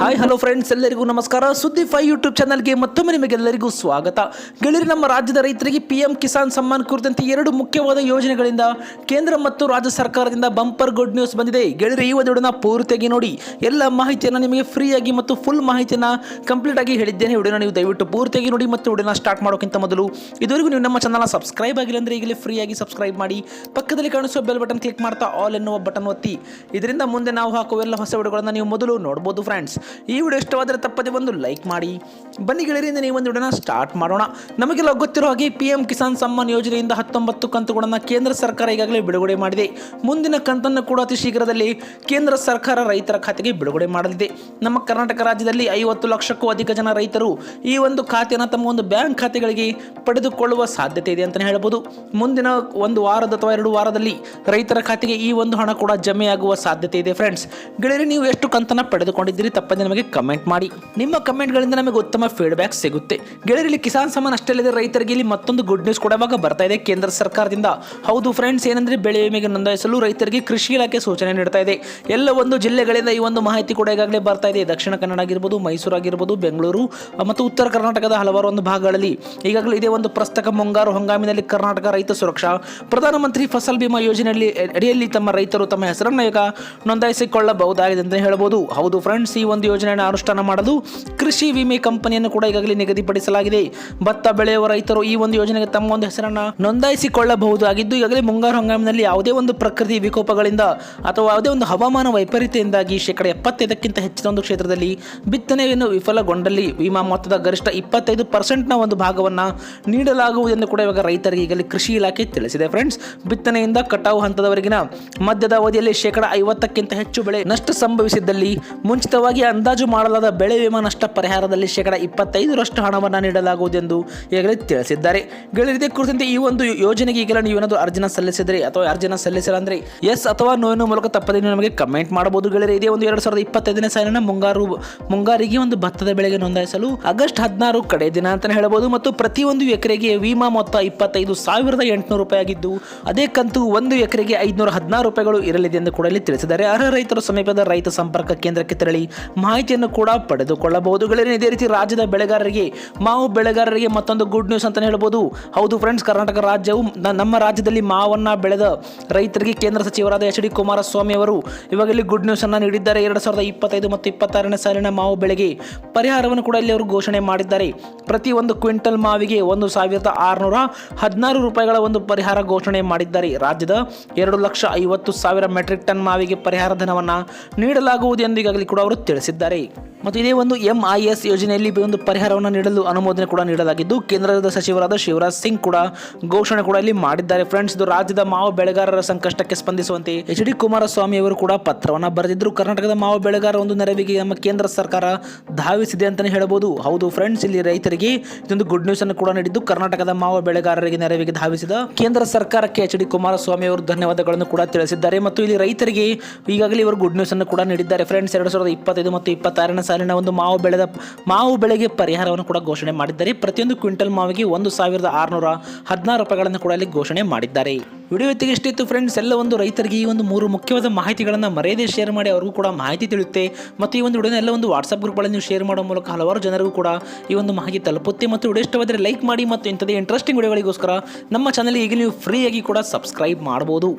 Hi hello friends ಎಲ್ಲರಿಗೂ ನಮಸ್ಕಾರ. ಸುದ್ದಿ ಫೈ ಯೂಟ್ಯೂಬ್ ಚಾನಲ್ಗೆ ಮತ್ತೊಮ್ಮೆ ನಿಮಗೆಲ್ಲರಿಗೂ ಸ್ವಾಗತ. ಗೆಳೆಯರು, ನಮ್ಮ ರಾಜ್ಯದ ರೈತರಿಗೆ ಪಿ ಎಂ ಕಿಸಾನ್ ಸಮ್ಮಾನ್ ಕುರಿತಂತೆ ಎರಡು ಮುಖ್ಯವಾದ ಯೋಜನೆಗಳಿಂದ ಕೇಂದ್ರ ಮತ್ತು ರಾಜ್ಯ ಸರ್ಕಾರದಿಂದ ಬಂಪರ್ ಗುಡ್ ನ್ಯೂಸ್ ಬಂದಿದೆ. ಗೆಳೆಯರು, ಈ ವಿಡಿಯೋನ ಪೂರ್ತಿಯಾಗಿ ನೋಡಿ. ಎಲ್ಲ ಮಾಹಿತಿಯನ್ನು ನಿಮಗೆ ಫ್ರೀಯಾಗಿ ಮತ್ತು ಫುಲ್ ಮಾಹಿತಿಯನ್ನು ಕಂಪ್ಲೀಟ್ ಆಗಿ ಹೇಳಿದ್ದೇನೆ. ವಿಡಿಯೋನ ನೀವು ದಯವಿಟ್ಟು ಪೂರ್ತಿಯಾಗಿ ನೋಡಿ ಮತ್ತು ವಿಡಿಯೋನ ಸ್ಟಾರ್ಟ್ ಮಾಡೋಕ್ಕಿಂತ ಮೊದಲು ಇದುವರೆಗೂ ನೀವು ನಮ್ಮ ಚಾನಲ್ನ ಸಬ್ಸ್ಕ್ರೈಬ್ ಆಗಿಲ್ಲ ಅಂದರೆ ಈಗಲೇ ಫ್ರೀಯಾಗಿ ಸಬ್ಸ್ಕ್ರೈಬ್ ಮಾಡಿ. ಪಕ್ಕದಲ್ಲಿ ಕಾಣಿಸುವ ಬೆಲ್ ಬಟನ್ ಕ್ಲಿಕ್ ಮಾಡ್ತಾ ಆಲ್ ಎನ್ನುವ ಬಟನ್ ಒತ್ತಿ. ಇದರಿಂದ ಮುಂದೆ ನಾವು ಹಾಕುವ ಎಲ್ಲ ಹೊಸ ವಿಡಿಯೋಗಳನ್ನು ನೀವು ಮೊದಲು ನೋಡ್ಬೋದು ಫ್ರೆಂಡ್ಸ್ ಈ ವಿಡಿಯೋ ಇಷ್ಟವಾದರೆ ತಪ್ಪದೆ ಒಂದು ಲೈಕ್ ಮಾಡಿ. ಬನ್ನಿ ಗೆಳೆಯರಿಂದ ನೀವು ಒಂದು ವಿಡಿಯೋನ ಸ್ಟಾರ್ಟ್ ಮಾಡೋಣ. ನಮಗೆಲ್ಲ ಗೊತ್ತಿರೋ ಹಾಗೆ ಪಿ ಎಂ ಕಿಸಾನ್ ಸಮ್ಮಾನ್ ಯೋಜನೆಯಿಂದ ಹತ್ತೊಂಬತ್ತು ಕಂತುಗಳನ್ನು ಕೇಂದ್ರ ಸರ್ಕಾರ ಈಗಾಗಲೇ ಬಿಡುಗಡೆ ಮಾಡಿದೆ. ಮುಂದಿನ ಕಂತನ್ನು ಕೂಡ ಅತಿ ಶೀಘ್ರದಲ್ಲಿ ಕೇಂದ್ರ ಸರ್ಕಾರ ರೈತರ ಖಾತೆಗೆ ಬಿಡುಗಡೆ ಮಾಡಲಿದೆ. ನಮ್ಮ ಕರ್ನಾಟಕ ರಾಜ್ಯದಲ್ಲಿ ಐವತ್ತು ಲಕ್ಷಕ್ಕೂ ಅಧಿಕ ಜನ ರೈತರು ಈ ಒಂದು ಖಾತೆಯನ್ನು ತಮ್ಮ ಒಂದು ಬ್ಯಾಂಕ್ ಖಾತೆಗಳಿಗೆ ಪಡೆದುಕೊಳ್ಳುವ ಸಾಧ್ಯತೆ ಇದೆ ಅಂತಲೇ ಹೇಳ್ಬೋದು. ಮುಂದಿನ ಒಂದು ವಾರದ ಅಥವಾ ಎರಡು ವಾರದಲ್ಲಿ ರೈತರ ಖಾತೆಗೆ ಈ ಒಂದು ಹಣ ಕೂಡ ಜಮೆಯಾಗುವ ಸಾಧ್ಯತೆ ಇದೆ ಫ್ರೆಂಡ್ಸ್. ಗೆಳೆಯರಿ, ನೀವು ಎಷ್ಟು ಕಂತನ್ನು ಪಡೆದುಕೊಂಡಿದ್ದೀರಿ ತಪ್ಪದೆ ನಮಗೆ ಕಮೆಂಟ್ ಮಾಡಿ. ನಿಮ್ಮ ಕಮೆಂಟ್ಗಳಿಂದ ನಮಗೆ ಉತ್ತಮ ಫೀಡ್ಬ್ಯಾಕ್ ಸಿಗುತ್ತೆ. ಗೆಳೆಯರಲ್ಲಿ ಕಿಸಾನ್ ಸಮಾನ್ ಅಷ್ಟೇ ಅಲ್ಲದೆ ರೈತರಿಗೆ ಇಲ್ಲಿ ಮತ್ತೊಂದು ಗುಡ್ ನ್ಯೂಸ್ ಕೂಡ ಬರ್ತಾ ಇದೆ ಕೇಂದ್ರ ಸರ್ಕಾರದಿಂದ. ಹೌದು ಫ್ರೆಂಡ್ಸ್ ಏನಂದ್ರೆ ಬೆಳೆ ವಿಮೆಗೆ ನೋಂದಾಯಿಸಲು ರೈತರಿಗೆ ಕೃಷಿ ಇಲಾಖೆ ಸೂಚನೆ ನೀಡ್ತಾ ಇದೆ. ಎಲ್ಲ ಒಂದು ಜಿಲ್ಲೆಗಳಿಂದ ಈ ಒಂದು ಮಾಹಿತಿ ಕೂಡ ಈಗಾಗಲೇ ಬರ್ತಾ ಇದೆ. ದಕ್ಷಿಣ ಕನ್ನಡ ಆಗಿರ್ಬೋದು, ಮೈಸೂರು ಆಗಿರ್ಬೋದು, ಬೆಂಗಳೂರು ಮತ್ತು ಉತ್ತರ ಕರ್ನಾಟಕದ ಹಲವಾರು ಒಂದು ಭಾಗಗಳಲ್ಲಿ ಈಗಾಗಲೇ ಇದೇ ಒಂದು ಪ್ರಸ್ತಕ ಮುಂಗಾರು ಹಂಗಾಮಿನಲ್ಲಿ ಕರ್ನಾಟಕ ರೈತ ಸುರಕ್ಷಾ, ಪ್ರಧಾನಮಂತ್ರಿ ಫಸಲ್ ಬಿಮಾ ಯೋಜನೆಯಲ್ಲಿ ಅಡಿಯಲ್ಲಿ ತಮ್ಮ ರೈತರು ತಮ್ಮ ಹೆಸರನ್ನು ಈಗ ನೋಂದಾಯಿಸಿಕೊಳ್ಳಬಹುದಾಗಿದೆ ಅಂತ ಹೇಳ್ಬೋದು. ಹೌದು ಫ್ರೆಂಡ್ಸ್ ಈ ಒಂದು ಯೋಜನೆಯನ್ನು ಅನುಷ್ಠಾನ ಮಾಡಲು ಕೃಷಿ ವಿಮೆ ಕಂಪನಿಯನ್ನು ಕೂಡ ಈಗಾಗಲೇ ನಿಗದಿಪಡಿಸಲಾಗಿದೆ. ಭತ್ತ ಬೆಳೆಯುವ ರೈತರು ಈ ಒಂದು ಯೋಜನೆಗೆ ತಮ್ಮ ಒಂದು ಹೆಸರನ್ನು ನೋಂದಾಯಿಸಿಕೊಳ್ಳಬಹುದಾಗಿದ್ದು, ಈಗಾಗಲೇ ಮುಂಗಾರು ಹಂಗಾಮಿನಲ್ಲಿ ಯಾವುದೇ ಒಂದು ಪ್ರಕೃತಿ ವಿಕೋಪಗಳಿಂದ ಅಥವಾ ಯಾವುದೇ ಒಂದು ಹವಾಮಾನ ವೈಪರೀತ್ಯದಿಂದಾಗಿ ಶೇಕಡ ಎಪ್ಪತ್ತೈದಕ್ಕಿಂತ ಹೆಚ್ಚಿನ ಒಂದು ಕ್ಷೇತ್ರದಲ್ಲಿ ಬಿತ್ತನೆಯನ್ನು ವಿಫಲಗೊಂಡಲ್ಲಿ ವಿಮಾ ಮೊತ್ತದ ಗರಿಷ್ಠ ಇಪ್ಪತ್ತೈದು ಪರ್ಸೆಂಟ್ನ ಒಂದು ಭಾಗವನ್ನು ನೀಡಲಾಗುವುದೆಂದು ಕೂಡ ಇವಾಗ ರೈತರಿಗೆ ಈಗಲೇ ಕೃಷಿ ಇಲಾಖೆ ತಿಳಿಸಿದೆ. ಫ್ರೆಂಡ್ಸ್, ಬಿತ್ತನೆಯಿಂದ ಕಟಾವು ಹಂತದವರೆಗಿನ ಮಧ್ಯದ ಅವಧಿಯಲ್ಲಿ ಶೇಕಡ ಐವತ್ತಕ್ಕಿಂತ ಹೆಚ್ಚು ಬೆಳೆ ನಷ್ಟ ಸಂಭವಿಸಿದ್ದಲ್ಲಿ ಮುಂಚಿತವಾಗಿ ಅಂದಾಜು ಮಾಡಲಾದ ಬೆಳೆ ವಿಮಾ ನಷ್ಟ ಪರಿಹಾರದಲ್ಲಿ ಶೇಕಡ ಇಪ್ಪತ್ತೈದರಷ್ಟು ಹಣವನ್ನು ನೀಡಲಾಗುವುದೆಂದು ಈಗಾಗಲೇ ತಿಳಿಸಿದ್ದಾರೆ. ಗೆಳೆಯರಿದೆ ಕುರಿತಂತೆ ಈ ಒಂದು ಯೋಜನೆಗೆ ಈಗಲೇ ನೀವೇನಾದರೂ ಅರ್ಜಿನ ಸಲ್ಲಿಸಿದರೆ ಅಥವಾ ಅರ್ಜಿನ ಸಲ್ಲಿಸಿಲ್ಲ ಅಂದರೆ ಎಸ್ ಅಥವಾ ನೋವಿನ ಮೂಲಕ ತಪ್ಪದೆ ನಮಗೆ ಕಮೆಂಟ್ ಮಾಡಬಹುದು. ಗೆಳೆಯರೆ, ಇದೇ ಒಂದು ಎರಡು ಸಾವಿರದ ಇಪ್ಪತ್ತೈದನೇ ಸಾಲಿನ ಮುಂಗಾರು ಮುಂಗಾರಿಗೆ ಒಂದು ಭತ್ತದ ಬೆಳೆಗೆ ನೋಂದಾಯಿಸಲು ಆಗಸ್ಟ್ ಹದಿನಾರು ಕಡೆ ದಿನ ಅಂತಲೇ ಹೇಳಬಹುದು. ಮತ್ತು ಪ್ರತಿಯೊಂದು ಎಕರೆಗೆ ವಿಮಾ ಮೊತ್ತ ಇಪ್ಪತ್ತೈದು ಸಾವಿರದ ಎಂಟುನೂರು ರೂಪಾಯಿ ಆಗಿದ್ದು, ಅದೇ ಕಂತು ಒಂದು ಎಕರೆಗೆ ಐದುನೂರ ಹದಿನಾರು ರೂಪಾಯಿಗಳು ಇರಲಿದೆ ಎಂದು ಕೂಡ ಇಲ್ಲಿ ತಿಳಿಸಿದ್ದಾರೆ. ಅರ್ಹ ರೈತರು ಸಮೀಪದ ರೈತ ಸಂಪರ್ಕ ಕೇಂದ್ರಕ್ಕೆ ತೆರಳಿ ಮಾಹಿತಿಯನ್ನು ಕೂಡ ಪಡೆದುಕೊಳ್ಳಬಹುದು. ಇದೇ ರೀತಿ ರಾಜ್ಯದ ಬೆಳೆಗಾರರಿಗೆ, ಮಾವು ಬೆಳೆಗಾರರಿಗೆ ಮತ್ತೊಂದು ಗುಡ್ ನ್ಯೂಸ್ ಅಂತಲೇ ಹೇಳ್ಬೋದು. ಹೌದು ಫ್ರೆಂಡ್ಸ್ ಕರ್ನಾಟಕ ರಾಜ್ಯವು ನಮ್ಮ ರಾಜ್ಯದಲ್ಲಿ ಮಾವನ್ನ ಬೆಳೆದ ರೈತರಿಗೆ ಕೇಂದ್ರ ಸಚಿವರಾದ ಎಚ್ ಡಿ ಕುಮಾರಸ್ವಾಮಿ ಅವರು ಇವಾಗ ಇಲ್ಲಿ ಗುಡ್ ನ್ಯೂಸ್ ಅನ್ನ ನೀಡಿದ್ದಾರೆ. ಎರಡು ಸಾವಿರದ ಇಪ್ಪತ್ತೈದು ಮತ್ತು ಇಪ್ಪತ್ತಾರನೇ ಸಾಲಿನ ಮಾವು ಬೆಳೆಗೆ ಪರಿಹಾರವನ್ನು ಕೂಡ ಇಲ್ಲಿ ಅವರು ಘೋಷಣೆ ಮಾಡಿದ್ದಾರೆ. ಪ್ರತಿ ಒಂದು ಕ್ವಿಂಟಲ್ ಮಾವಿಗೆ ಒಂದು ಸಾವಿರದ ಆರುನೂರ ಹದಿನಾರು ರೂಪಾಯಿಗಳ ಒಂದು ಪರಿಹಾರ ಘೋಷಣೆ ಮಾಡಿದ್ದಾರೆ. ರಾಜ್ಯದ ಎರಡು ಲಕ್ಷ ಐವತ್ತು ಸಾವಿರ ಮೆಟ್ರಿಕ್ ಟನ್ ಮಾವಿಗೆ ಪರಿಹಾರ ಧನವನ್ನು ನೀಡಲಾಗುವುದು ಎಂದು ಈಗಾಗಲೇ ಕೂಡ ಅವರು ತಿಳಿಸಿದ್ದಾರೆ. ಮತ್ತು ಇದೇ ಒಂದು ಎಂ ಐ ಎಸ್ ಯೋಜನೆಯಲ್ಲಿ ಒಂದು ಪರಿಹಾರವನ್ನು ನೀಡಲು ಅನುಮೋದನೆ ಕೂಡ ನೀಡಲಾಗಿದ್ದು, ಕೇಂದ್ರದ ಸಚಿವರಾದ ಶಿವರಾಜ್ ಸಿಂಗ್ ಕೂಡ ಘೋಷಣೆ ಕೂಡ ಇಲ್ಲಿ ಮಾಡಿದ್ದಾರೆ ಫ್ರೆಂಡ್ಸ್ ಇದು ರಾಜ್ಯದ ಮಾವು ಬೆಳೆಗಾರರ ಸಂಕಷ್ಟಕ್ಕೆ ಸ್ಪಂದಿಸುವಂತೆ ಎಚ್ ಡಿ ಕುಮಾರಸ್ವಾಮಿ ಅವರು ಕೂಡ ಪತ್ರವನ್ನು ಬರೆದಿದ್ದರು. ಕರ್ನಾಟಕದ ಮಾವು ಬೆಳೆಗಾರ ಒಂದು ನೆರವಿಗೆ ನಮ್ಮ ಕೇಂದ್ರ ಸರ್ಕಾರ ಧಾವಿಸಿದೆ ಅಂತಲೇ ಹೇಳಬಹುದು. ಹೌದು ಫ್ರೆಂಡ್ಸ್ ಇಲ್ಲಿ ರೈತರಿಗೆ ಇದೊಂದು ಗುಡ್ ನ್ಯೂಸ್ ಅನ್ನು ಕೂಡ ನೀಡಿದ್ದು, ಕರ್ನಾಟಕದ ಮಾವು ಬೆಳೆಗಾರರಿಗೆ ನೆರವಿಗೆ ಧಾವಿಸಿದ ಕೇಂದ್ರ ಸರ್ಕಾರಕ್ಕೆ ಎಚ್ ಡಿ ಕುಮಾರಸ್ವಾಮಿ ಅವರು ಧನ್ಯವಾದಗಳನ್ನು ಕೂಡ ತಿಳಿಸಿದ್ದಾರೆ. ಮತ್ತು ಇಲ್ಲಿ ರೈತರಿಗೆ ಈಗಾಗಲೇ ಇವರು ಗುಡ್ ನ್ಯೂಸ್ ಅನ್ನು ಕೂಡ ನೀಡಿದ್ದಾರೆ. ಫ್ರೆಂಡ್ಸ್ ಎರಡು ಸಾವಿರದ ಇಪ್ಪತ್ತೈದು ಮತ್ತು ಇಪ್ಪತ್ತಾರನೇ ಸಾಲಿನ ಒಂದು ಮಾವು ಬೆಳೆದ ಮಾವು ಬೆಳೆಗೆ ಪರಿಹಾರವನ್ನು ಕೂಡ ಘೋಷಣೆ ಮಾಡಿದ್ದಾರೆ. ಪ್ರತಿಯೊಂದು ಕ್ವಿಂಟಲ್ ಮಾವಿಗೆ ಒಂದು ಸಾವಿರದ ಆರುನೂರ ಹದಿನಾರು ರೂಪಾಯಿಗಳನ್ನು ಕೂಡ ಇಲ್ಲಿ ಘೋಷಣೆ ಮಾಡಿದ್ದಾರೆ. ವಿಡಿಯೋ ಇತ್ತಿಗೆ ಇಷ್ಟಿತ್ತು ಫ್ರೆಂಡ್ಸ್ ಎಲ್ಲ ಒಂದು ರೈತರಿಗೆ ಈ ಒಂದು ಮೂರು ಮುಖ್ಯವಾದ ಮಾಹಿತಿಗಳನ್ನು ಮರೆಯದೆ ಶೇರ್ ಮಾಡಿ ಅವರಿಗೂ ಕೂಡ ಮಾಹಿತಿ ತಿಳಿಯುತ್ತೆ. ಮತ್ತು ಈ ಒಂದು ವಿಡಿಯೋನ ಎಲ್ಲ ಒಂದು ವಾಟ್ಸಪ್ ಗ್ರೂಪ್ಗಳಲ್ಲಿ ನೀವು ಶೇರ್ ಮಾಡುವ ಮೂಲಕ ಹಲವಾರು ಜನರಿಗೂ ಕೂಡ ಈ ಒಂದು ಮಾಹಿತಿ ತಲುಪುತ್ತೆ. ಮತ್ತು ವಿಡಿಯೋ ಇಷ್ಟವಾದರೆ ಲೈಕ್ ಮಾಡಿ ಮತ್ತು ಇಂಥದೇ ಇಂಟ್ರೆಸ್ಟಿಂಗ್ ವಿಡಿಯೋಗಳಿಗೋಸ್ಕರ ನಮ್ಮ ಚಾನಲ್ ಈಗ ನೀವು ಫ್ರೀಯಾಗಿ ಕೂಡ ಸಬ್ಸ್ಕ್ರೈಬ್ ಮಾಡ್ಬೋದು.